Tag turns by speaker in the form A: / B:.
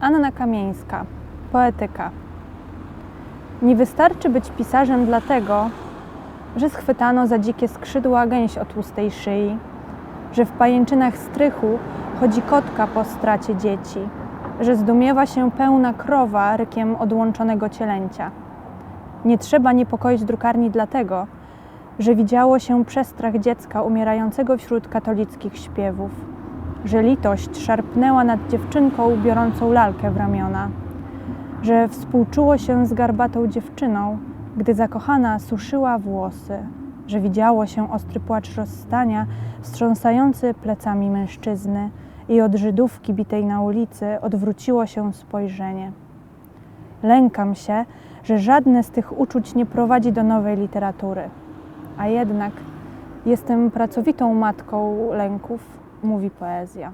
A: Anna Kamieńska, poetyka. Nie wystarczy być pisarzem dlatego, że schwytano za dzikie skrzydła gęś o tłustej szyi, że w pajęczynach strychu chodzi kotka po stracie dzieci, że zdumiewa się pełna krowa rykiem odłączonego cielęcia. Nie trzeba niepokoić drukarni dlatego, że widziało się przestrach dziecka umierającego wśród katolickich śpiewów, że litość szarpnęła nad dziewczynką biorącą lalkę w ramiona, że współczuło się z garbatą dziewczyną, gdy zakochana suszyła włosy, że widziało się ostry płacz rozstania wstrząsający plecami mężczyzny i od Żydówki bitej na ulicy odwróciło się spojrzenie. Lękam się, że żadne z tych uczuć nie prowadzi do nowej literatury. A jednak jestem pracowitą matką lęków, mówi poezja.